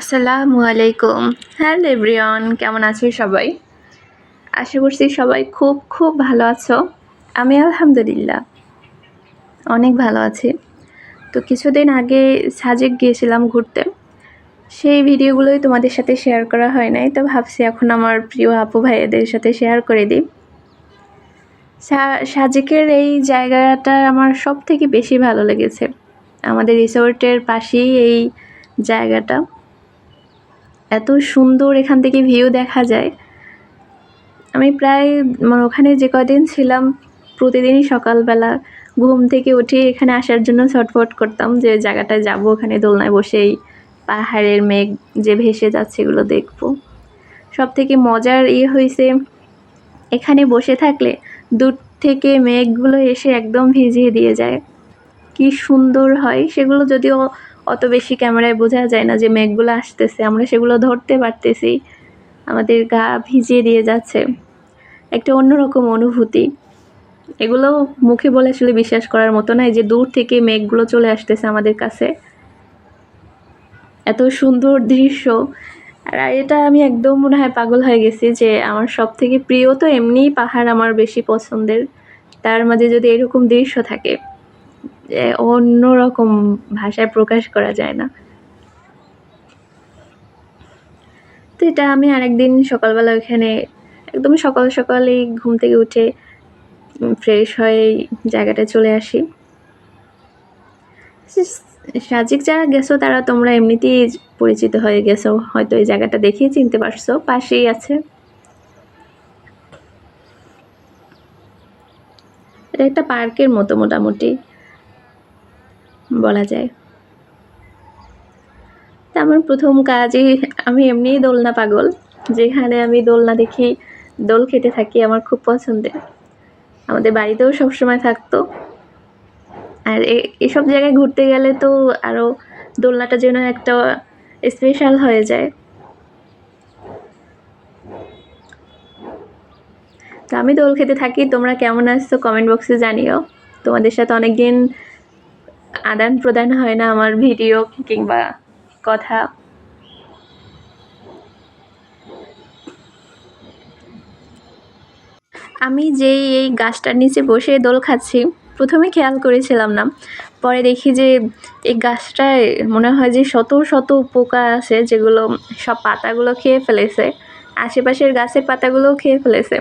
আসসালামু আলাইকুম hello everyone কেমন আছো সবাই? আশা করছি সবাই খুব খুব ভালো আছো। আমি আলহামদুলিল্লাহ অনেক ভালো আছি। তো কিছুদিন আগে সাজেক গিয়েছিলাম ঘুরতে। সেই ভিডিওগুলোই তোমাদের সাথে শেয়ার করা হয় নাই, তো ভাবছি এখন আমার প্রিয় আপু ভাইয়েদের সাথে শেয়ার করে দিই। সাজেকের এই জায়গাটা আমার সব থেকে বেশি ভালো লেগেছে। আমাদের রিসোর্টের পাশেই এই জায়গাটা। এত সুন্দর এখান থেকে ভিউ দেখা যায়। আমি প্রায় মানে ওখানে যে কদিন ছিলাম, প্রতিদিনই সকালবেলা ঘুম থেকে উঠে এখানে আসার জন্য ছটফট করতাম যে জায়গাটায় যাব, ওখানে দোলনায় বসেই পাহাড়ের মেঘ যে ভেসে যাচ্ছে এগুলো দেখব। সব থেকে মজার ইয়ে হয়েছে এখানে বসে থাকলে দূর থেকে মেঘগুলো এসে একদম ভিজিয়ে দিয়ে যায়। কি সুন্দর হয় সেগুলো যদিও অত বেশি ক্যামেরায় বোঝা যায় না যে মেঘগুলো আসতেছে, আমরা সেগুলো ধরতে পারতেছি। আমাদের গা ভিজিয়ে দিয়ে যাচ্ছে। একটা অন্যরকম অনুভূতি। এগুলো মুখে বলে আসলে বিশ্বাস করার মতো নয় যে দূর থেকে মেঘগুলো চলে আসতেছে আমাদের কাছে। এত সুন্দর দৃশ্য। আর এটা আমি একদম মনে হয় পাগল হয়ে গেছি যে আমার সব থেকে প্রিয় তো এমনিই পাহাড় আমার বেশি পছন্দের। তার মাঝে যদি এরকম দৃশ্য থাকে অন্যরকম ভাষায় প্রকাশ করা যায় না। তো এটা আমি আরেকদিন সকালবেলা ওইখানে একদম সকাল সকালেই ঘুম থেকে উঠে ফ্রেশ হয়ে জায়গাটায় চলে আসি। সাজিক যারা গেছো তারা তোমরা এমনিতেই পরিচিত হয়ে গেছো, হয়তো এই জায়গাটা দেখেই চিনতে পারছ, পাশেই আছে। এটা একটা পার্কের মতো মোটামুটি। বলা যায়। তা আমার প্রথম কাজই আমি এমনিই দোলনা পাগল, যেখানে আমি দোলনা দেখি দোল খেতে থাকি আমার খুব পছন্দের। আমাদের বাড়িতেও সবসময় থাকতো। আর এসব জায়গায় ঘুরতে গেলে তো আরও দোলনাটা যেন একটা স্পেশাল হয়ে যায়। তো আমি দোল খেতে থাকি, তোমরা কেমন আসছো কমেন্ট বক্সে জানিও। তোমাদের সাথে অনেক দিন আদান প্রদান হয় না আমার ভিডিও কিংবা কথা। আমি যেই এই গাছটার নিচে বসে দোল খাচ্ছি, প্রথমে খেয়াল করেছিলাম না। পরে দেখি যে এই গাছটায় মনে হয় যে শত শত পোকা আছে যেগুলো সব পাতাগুলো খেয়ে ফেলেছে, আশেপাশের গাছের পাতাগুলোও খেয়ে ফেলেছে।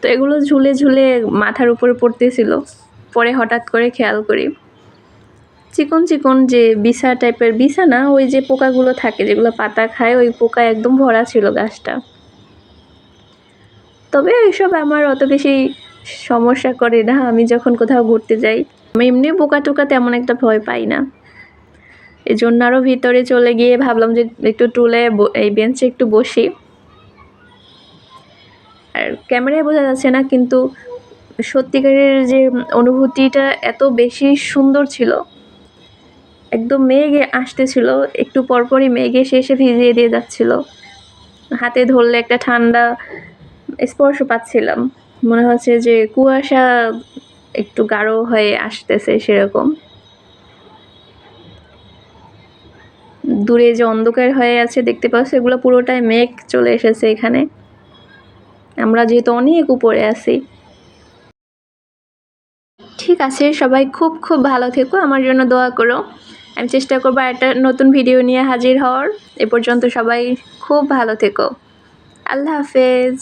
তো এগুলো ঝুলে ঝুলে মাথার উপরে পড়তেছিল, পরে হঠাৎ করে খেয়াল করি। চিকন চিকন যে বিছা টাইপের বিছা না, ওই যে পোকাগুলো থাকে, যেগুলো পাতা খায়, ওই পোকা একদম ভরা ছিল গাছটা। তবে এইসব আমার অত বেশি সমস্যা করে না, আমি যখন কোথাও ঘুরতে যাই, আমি এমনি পোকা টোকা তেমন একটা ভয় পাই না। এই জন্য আরও ভিতরে চলে গিয়ে ভাবলাম যে একটু টুলে এই বেঞ্চে একটু বসি। আর ক্যামেরায় বোঝা যাচ্ছে না, কিন্তু সত্যিকারের যে অনুভূতিটা এত বেশি সুন্দর ছিল একদম মেঘে আসতেছিল, একটু পরপরই মেঘে এসে এসে ভিজিয়ে দিয়ে যাচ্ছিল। হাতে ধরলে একটা ঠান্ডা স্পর্শ পাচ্ছিলাম। মনে হচ্ছে যে কুয়াশা একটু গাঢ় হয়ে আসতেছে সেরকম। দূরে যে অন্ধকার হয়ে আছে, দেখতে পাচ্ছ, এগুলো পুরোটাই মেঘ চলে এসেছে এখানে। আমরা যেহেতু অনেক উপরে আছি। ঠিক আছে, সবাই খুব খুব ভালো থেকো, আমার জন্য দোয়া করো। আমি চেষ্টা করব একটা নতুন ভিডিও নিয়ে হাজির হওয়ার। এ পর্যন্ত সবাই খুব ভালো থেকো। আল্লাহ হাফেজ।